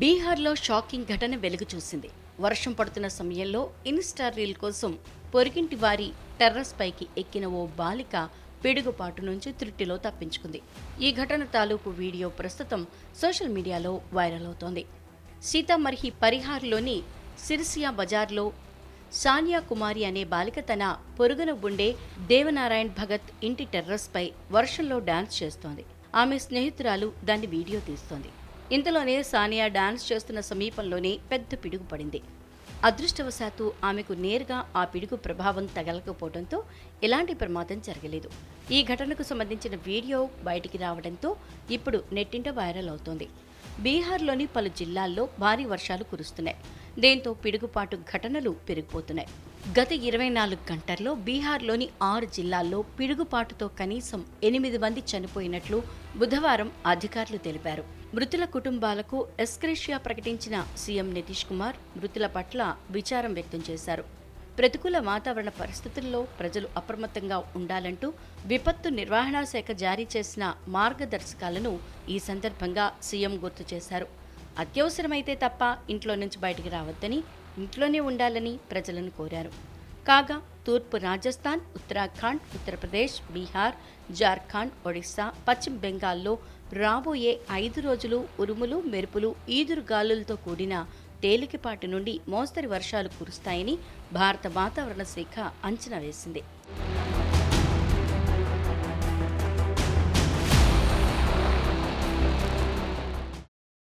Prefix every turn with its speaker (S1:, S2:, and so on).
S1: బీహార్లో షాకింగ్ ఘటన వెలుగు చూసింది. వర్షం పడుతున్న సమయంలో ఇన్స్టా రీల్ కోసం పొరిగింటి వారి టెర్రస్ పైకి ఎక్కిన ఓ బాలిక పిడుగుపాటు నుంచి త్రుట్టిలో తప్పించుకుంది. ఈ ఘటన తాలూకు వీడియో ప్రస్తుతం సోషల్ మీడియాలో వైరల్ అవుతోంది. సీతామర్హి పరిహార్లోని సిరిసియా బజార్లో సానియా కుమారి అనే బాలిక తన పొరుగున ఉండే దేవనారాయణ్ భగత్ ఇంటి టెర్రస్పై వర్షంలో డాన్స్ చేస్తోంది. ఆమె స్నేహితురాలు దాన్ని వీడియో తీస్తోంది. ఇంతలోనే సానియా డాన్స్ చేస్తున్న సమీపంలోనే పెద్ద పిడుగు పడింది. అదృష్టవశాత్తు ఆమెకు నేరుగా ఆ పిడుగు ప్రభావం తగలకపోవడంతో ఎలాంటి ప్రమాదం జరగలేదు. ఈ ఘటనకు సంబంధించిన వీడియో బయటికి రావడంతో ఇప్పుడు నెట్టింట వైరల్ అవుతోంది. బీహార్లోని పలు జిల్లాల్లో భారీ వర్షాలు కురుస్తున్నాయి. దీంతో పిడుగుపాటు ఘటనలు పెరిగిపోతున్నాయి. గత ఇరవై నాలుగు గంటల్లో బీహార్లోని ఆరు జిల్లాల్లో పిడుగుపాటుతో కనీసం ఎనిమిది మంది చనిపోయినట్లు బుధవారం అధికారులు తెలిపారు. మృతుల కుటుంబాలకు ఎస్క్రేషియా ప్రకటించిన సీఎం నితీష్ కుమార్ మృతుల పట్ల విచారం వ్యక్తం చేశారు. ప్రతికూల వాతావరణ పరిస్థితుల్లో ప్రజలు అప్రమత్తంగా ఉండాలంటూ విపత్తు నిర్వహణా శాఖ జారీ చేసిన మార్గదర్శకాలను ఈ సందర్భంగా సీఎం గుర్తు చేశారు. అత్యవసరమైతే తప్ప ఇంట్లో నుంచి బయటికి రావద్దని ఇంట్లోనే ఉండాలని ప్రజలను కోరారు. కాగా తూర్పు రాజస్థాన్ ఉత్తరాఖండ్ ఉత్తరప్రదేశ్ బీహార్ జార్ఖండ్ ఒడిశా పశ్చిమ బెంగాల్లో రాబోయే ఐదు రోజులు ఉరుములు మెరుపులు ఈదురు గాలులతో కూడిన తేలికపాటి నుండి మోస్తరి వర్షాలు కురుస్తాయని భారత వాతావరణ శాఖ అంచనా వేసింది.